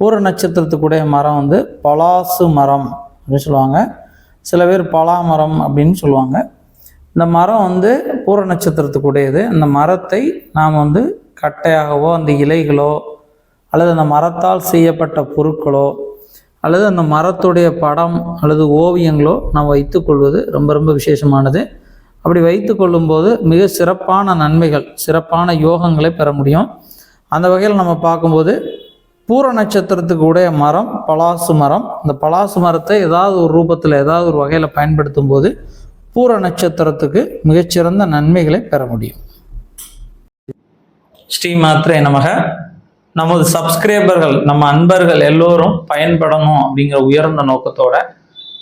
பூர நட்சத்திரத்துக்குடைய மரம் வந்து பலாசு மரம் அப்படின்னு சொல்லுவாங்க. சில பேர் பலா மரம் அப்படின்னு சொல்லுவாங்க. இந்த மரம் வந்து பூர நட்சத்திரத்துக்குடையது அந்த மரத்தை நாம் வந்து கட்டையாகவோ அந்த இலைகளோ அல்லது அந்த மரத்தால் செய்யப்பட்ட பொருட்களோ அல்லது அந்த மரத்துடைய படம் அல்லது ஓவியங்களோ நாம் வைத்துக்கொள்வது ரொம்ப ரொம்ப விசேஷமானது. அப்படி வைத்து கொள்ளும்போது மிக சிறப்பான நன்மைகள் சிறப்பான யோகங்களை பெற முடியும். அந்த வகையில் நம்ம பார்க்கும்போது பூர நட்சத்திரத்துக்கு உடைய மரம் பலாசு மரம். இந்த பலாசு மரத்தை ஏதாவது ஒரு ரூபத்தில் ஏதாவது ஒரு வகையில் பயன்படுத்தும் போது பூர நட்சத்திரத்துக்கு மிகச்சிறந்த நன்மைகளை பெற முடியும். ஸ்ரீ மாத்திரை நமக. நமது சப்ஸ்கிரைபர்கள் நம்ம அன்பர்கள் எல்லோரும் பயன்படணும் அப்படிங்கிற உயர்ந்த நோக்கத்தோட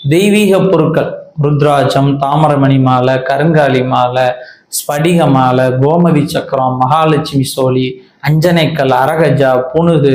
தெய்வீக பொருட்கள் ருத்ராட்சம் தாமரமணி மாலை கருங்காலி மாலை ஸ்படிக மாலை கோமதி சக்கரம் மகாலட்சுமி சோழி அஞ்சனைக்கல் அரகஜா புனுது